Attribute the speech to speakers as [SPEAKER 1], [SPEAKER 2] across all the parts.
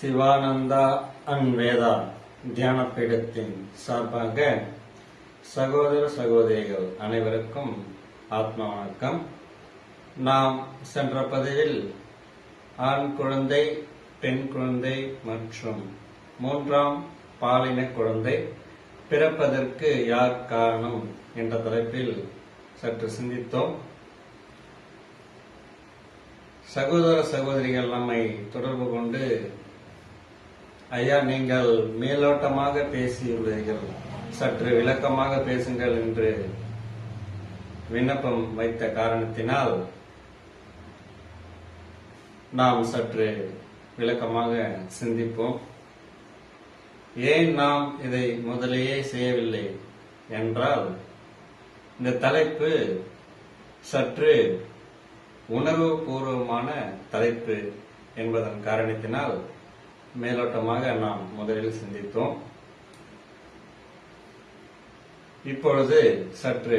[SPEAKER 1] Sivananda and Veda தியான பீடத்தின் சார்பாக சகோதர சகோதரிகள் அனைவருக்கும் ஆத்ம வணக்கம். நாம் சென்ற பதிவில் ஆண் குழந்தை பெண் குழந்தை மற்றும் மூன்றாம் பாலின குழந்தை பிறப்பதற்கு யார் காரணம் என்ற தலைப்பில் சற்று சிந்தித்தோம். சகோதர சகோதரிகள் நம்மை தொடர்பு கொண்டு ஐயா நீங்கள் மேலோட்டமாக பேசியுள்ளீர்கள் சற்று விளக்கமாக பேசுங்கள் என்று விண்ணப்பம் வைத்த காரணத்தினால் நாம் சற்று விளக்கமாக சிந்திப்போம். ஏன் நாம் இதை முதலேயே செய்யவில்லை என்றால் இந்த தலைப்பு சற்று உணர்வு பூர்வமான தலைப்பு என்பதன் காரணத்தினால் மேலோட்டமாக நாம் முதலில் சிந்தித்தோம். இப்பொழுது சற்று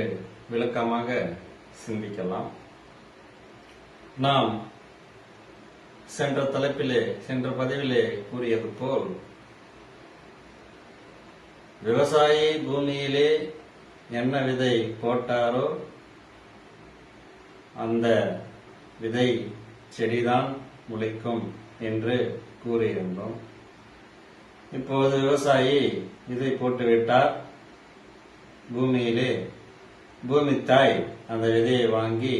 [SPEAKER 1] விளக்கமாக சிந்திக்கலாம். நாம் சென்ற தலைப்பிலே சென்ற பதிவிலே கூறியது போல் விவசாயி பூமியிலே என்ன விதை போட்டாரோ அந்த விதை செடிதான் முளைக்கும் என்று கூறியிருந்தோம். இப்போது விவசாயி விதை போட்டுவிட்டார். பூமியிலே பூமி தாய் அந்த விதையை வாங்கி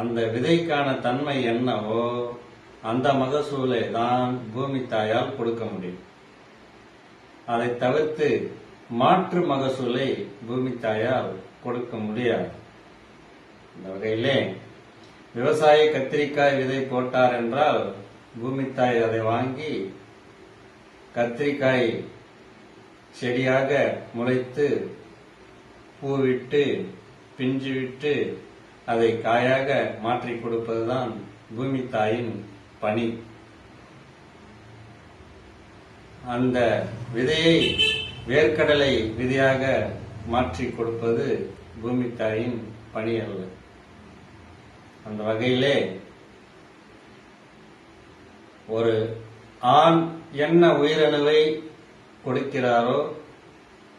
[SPEAKER 1] அந்த விதைக்கான தன்மை என்னவோ அந்த மகசூலை தான் பூமி தாயால் கொடுக்க முடியும். அதை தவிர்த்து மாற்று மகசூலை பூமி தாயால் கொடுக்க முடியாது. இந்த வகையிலே விவசாயி கத்திரிக்காய் விதை போட்டார் என்றால் பூமி தாய் அதை வாங்கி கத்திரிக்காய் செடியாக முளைத்து பூவிட்டு பிஞ்சு விட்டு அதை காயாக மாற்றி கொடுப்பதுதான் பூமி தாயின் பணி. அந்த விதையை வேர்க்கடலை விதையாக மாற்றி கொடுப்பது பூமி தாயின் பணி அல்ல. அந்த வகையிலே ஒரு ஆண் என்ன உயிரணுவை கொடுக்கிறாரோ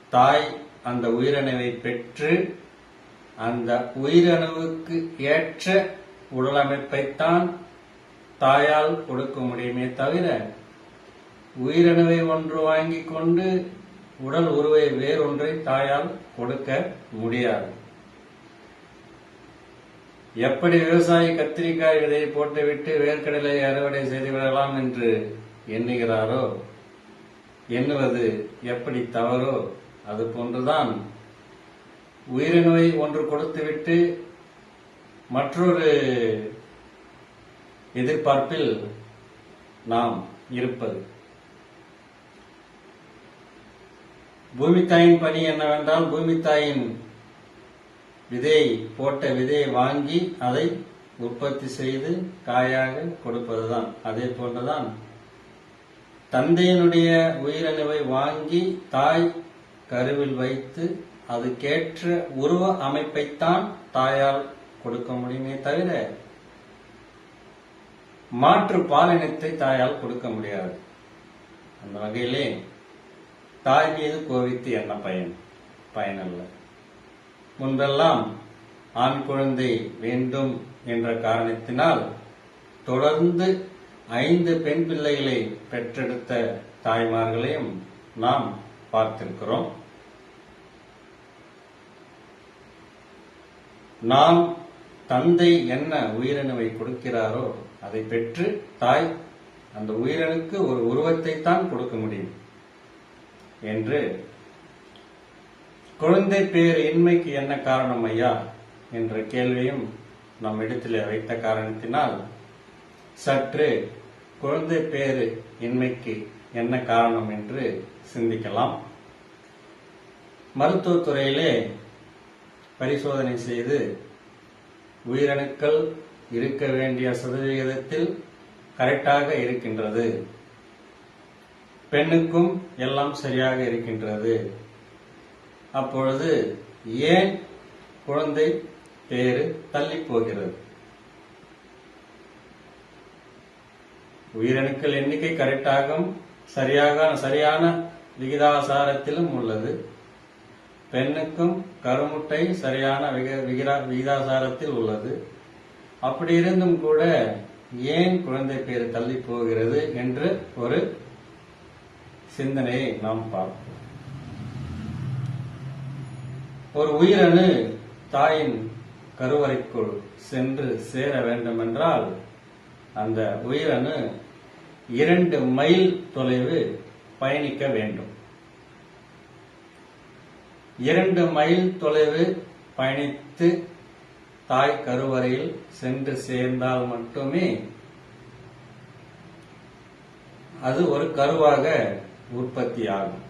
[SPEAKER 1] தாய் அந்த உயிரணுவை பெற்று அந்த உயிரணுவுக்கு ஏற்ற உடலமைப்பைத்தான் தாயால் கொடுக்க முடியுமே தவிர உயிரணுவை ஒன்று வாங்கி கொண்டு உடல் உருவை வேறொன்றை தாயால் கொடுக்க முடியாது. எப்படி விவசாயி கத்திரிக்காய் விதையை போட்டுவிட்டு வேர்க்கடலை அறுவடை செய்து விடலாம் என்று எண்ணுகிறாரோ எண்ணுவது எப்படி தவறோ அது போன்றுதான். உயிரினோய் ஒன்று கொடுத்துவிட்டு மற்றொரு எதிர்பார்ப்பில் நாம் இருப்பது. பூமி தாயின் பணி என்னவென்றால் பூமி தாயின் விதை போட்ட விதையை வாங்கி அதை உற்பத்தி செய்து காயாக கொடுப்பதுதான். அதே போன்றுதான் தந்தையினுடைய உயிரணுவை வாங்கி தாய் கருவில் வைத்து அதுக்கேற்ற உருவ அமைப்பைத்தான் தாயால் கொடுக்க முடியுமே தவிர மாற்று பாலினத்தை தாயால் கொடுக்க முடியாது. அந்த வகையிலே தாய் மீது கோவித்து என்ன பயன்? பயனல்ல. முன்பெல்லாம் ஆண் குழந்தை வேண்டும் என்ற காரணத்தினால் தொடர்ந்து ஐந்து பெண் பிள்ளைகளை பெற்றெடுத்த தாய்மார்களையும் நாம் பார்த்திருக்கிறோம். நாம் தந்தை என்ன உயிரணுவை கொடுக்கிறாரோ அதை பெற்று தாய் அந்த உயிரணுக்கு ஒரு உருவத்தை தான் கொடுக்க முடியும் என்று குழந்தை பேர் இன்மைக்கு என்ன காரணம் ஐயா? என்ற கேள்வியும் நம் இடத்திலே வைத்த காரணத்தினால் சற்று குழந்தை பேரு இன்மைக்கு என்ன காரணம் என்று சிந்திக்கலாம். மருத்துவத்துறையிலே பரிசோதனை செய்து உயிரணுக்கள் இருக்க வேண்டிய சதவிகிதத்தில் கரெக்டாக இருக்கின்றது. பெண்ணுக்கும் எல்லாம் சரியாக இருக்கின்றது. அப்பொழுது ஏன் குழந்தை பேரு தள்ளி போகிறது? உயிரணுக்கள் எண்ணிக்கை கரெக்டாகும் சரியாக சரியான விகிதாசாரத்திலும் உள்ளது. பெண்ணுக்கும் கருமுட்டை சரியான விகிதா- விகிதாசாரத்தில் உள்ளது. அப்படி இருந்தும் கூட ஏன் குழந்தை பேர் தள்ளி போகிறது என்று ஒரு சிந்தனையை நாம் பார்ப்போம். ஒரு உயிரணு தாயின் கருவறைக்குள் சென்று சேர வேண்டுமென்றால் அந்த உயிரணு இரண்டு மைல் தொலைவு பயணிக்க வேண்டும். இரண்டு மைல் தொலைவு பயணித்து தாய் கருவறையில் சென்று சேர்ந்தால் மட்டுமே அது ஒரு கருவாக உற்பத்தி ஆகும்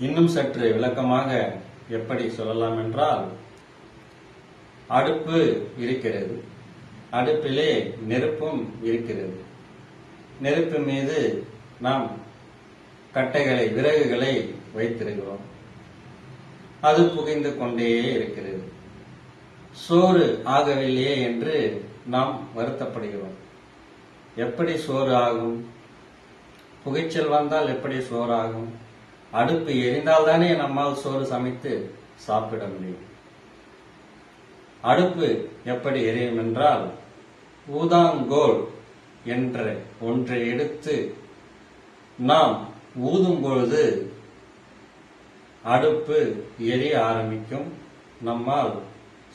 [SPEAKER 1] இன்னும் சற்று விளக்கமாக எப்படி சொல்லலாம் என்றால் அடுப்பு இருக்கிறது. அடுப்பிலே நெருப்பும் இருக்கிறது. நெருப்பு மீது நாம் கட்டைகளை விறகுகளை வைத்திருக்கிறோம். அது புகைந்து கொண்டே இருக்கிறது. சோறு ஆகவில்லையே என்று நாம் வருத்தப்படுகிறோம். எப்படி சோறு ஆகும்? புகைச்சல் வந்தால் எப்படி சோறு ஆகும் அடுப்பு எரிந்தால் தானே நம்மால் சோறு சமைத்து சாப்பிட முடியும். அடுப்பு எப்படி எரியும் என்றால் ஊதாங்கோல் என்ற ஒன்றை எடுத்து நாம் ஊதும் பொழுது அடுப்பு எரிய ஆரம்பிக்கும். நம்மால்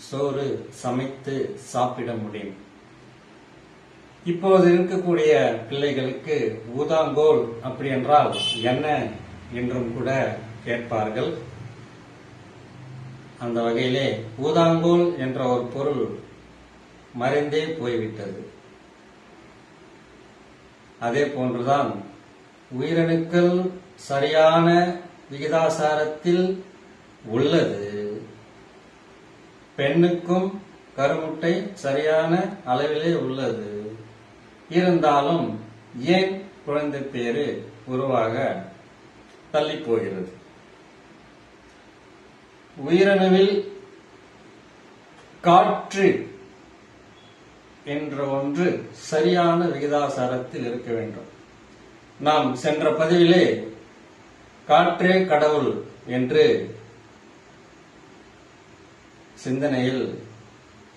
[SPEAKER 1] சோறு சமைத்து சாப்பிட முடியும். இப்போது இருக்கக்கூடிய பிள்ளைகளுக்கு ஊதாங்கோல் அப்படி என்றால் என்ன? என்றும் கூட கேட்பார்கள். அந்த வகையிலே ஊதாங்கோல் என்ற ஒரு பொருள் மறைந்தே போய்விட்டது. அதே போன்றுதான் உயிரணுக்கள் சரியான விகிதாசாரத்தில் உள்ளது. பெண்ணுக்கும் கருமுட்டை சரியான அளவிலே உள்ளது. இருந்தாலும் ஏன் குழந்தை பேரு உருவாக தள்ளி போகிறது உயிரணுவில் காற்று என்ற ஒன்று சரியான விகிதாசாரத்தில் இருக்க வேண்டும். நாம் சென்ற பதிவிலே காற்றே கடவுள் என்று சிந்தனையில்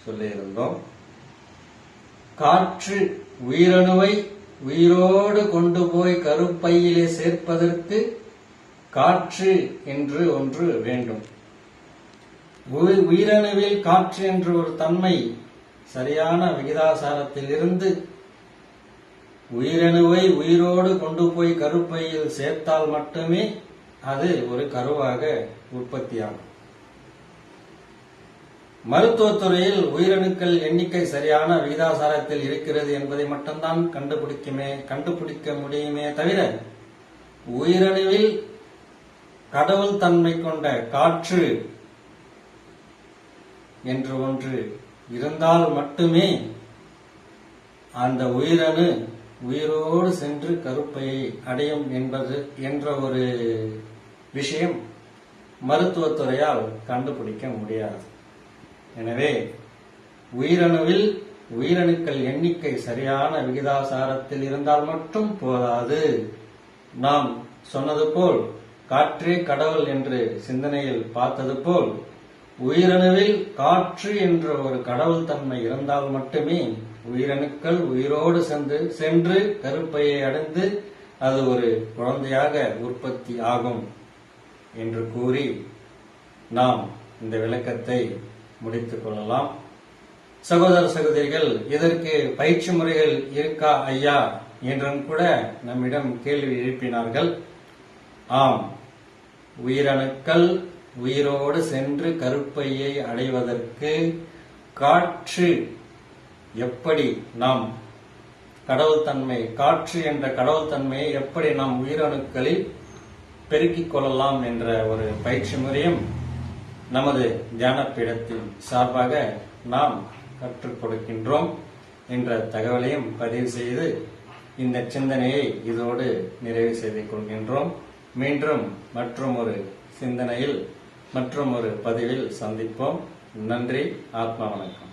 [SPEAKER 1] சொல்லியிருந்தோம். காற்று உயிரணுவை உயிரோடு கொண்டு போய் கருப்பையிலே சேர்ப்பதற்கு காற்று என்று ஒன்று வேண்டும். உயிரணுவில் காற்று என்ற ஒரு தன்மை சரியான விகிதாசாரத்தில் இருந்து உயிரணுவை உயிரோடு கொண்டு போய் கருப்பையில் சேர்த்தால் மட்டுமே அது ஒரு கருவாக உற்பத்தியாகும். மருத்துவத்துறையில் உயிரணுக்கள் எண்ணிக்கை சரியான விகிதாசாரத்தில் இருக்கிறது என்பதை மட்டும்தான் கண்டுபிடிக்குமே கண்டுபிடிக்க முடியுமே தவிர உயிரணுவில் கடவுள் தன்மை கொண்ட காற்று என்று ஒன்று இருந்தால் மட்டுமே அந்த உயிரணு உயிரோடு சென்று கருப்பையை அடையும் என்பது என்ற ஒரு விஷயம் மருத்துவத்துறையால் கண்டுபிடிக்க முடியாது. எனவே உயிரணுவில் உயிரணுக்கள் எண்ணிக்கை சரியான விகிதாசாரத்தில் இருந்தால் மட்டும் போதாது. நாம் சொன்னது போல் காற்றே கடவுள் என்று சிந்தனையில் பார்த்தது போல் உயிரணுவில் காற்று என்ற ஒரு கடவுள் தன்மை இருந்தால் மட்டுமே உயிரணுக்கள் உயிரோடு சென்று சென்று கருப்பையை அடைந்து அது ஒரு குழந்தையாக உற்பத்தி ஆகும் என்று கூறி நாம் இந்த விளக்கத்தை முடித்துக் கொள்ளலாம். சகோதர சகோதரிகள் இதற்கு பயிற்சி முறைகள் இருக்கா ஐயா? என்றும் கூட நம்மிடம் கேள்வி எழுப்பினார்கள். ஆம் உயிரணுக்கள் உயிரோடு சென்று கருப்பையை அடைவதற்கு காற்று எப்படி நாம் கடவுள் தன்மை காற்று என்ற கடவுள் தன்மையை எப்படி நாம் உயிரணுக்களில் பெருக்கிக் கொள்ளலாம் என்ற ஒரு பயிற்சி முறையும் நமது தியானப்பீடத்தின் சார்பாக நாம் கற்றுக் கொடுக்கின்றோம் என்ற தகவலையும் பதிவு செய்து இந்த சிந்தனையை இதோடு நிறைவு செய்து கொள்கின்றோம். மீண்டும் மற்றும் ஒரு சிந்தனையில் மற்றும் ஒரு பதிவில் சந்திப்போம். நன்றி ஆத்மா வணக்கம்.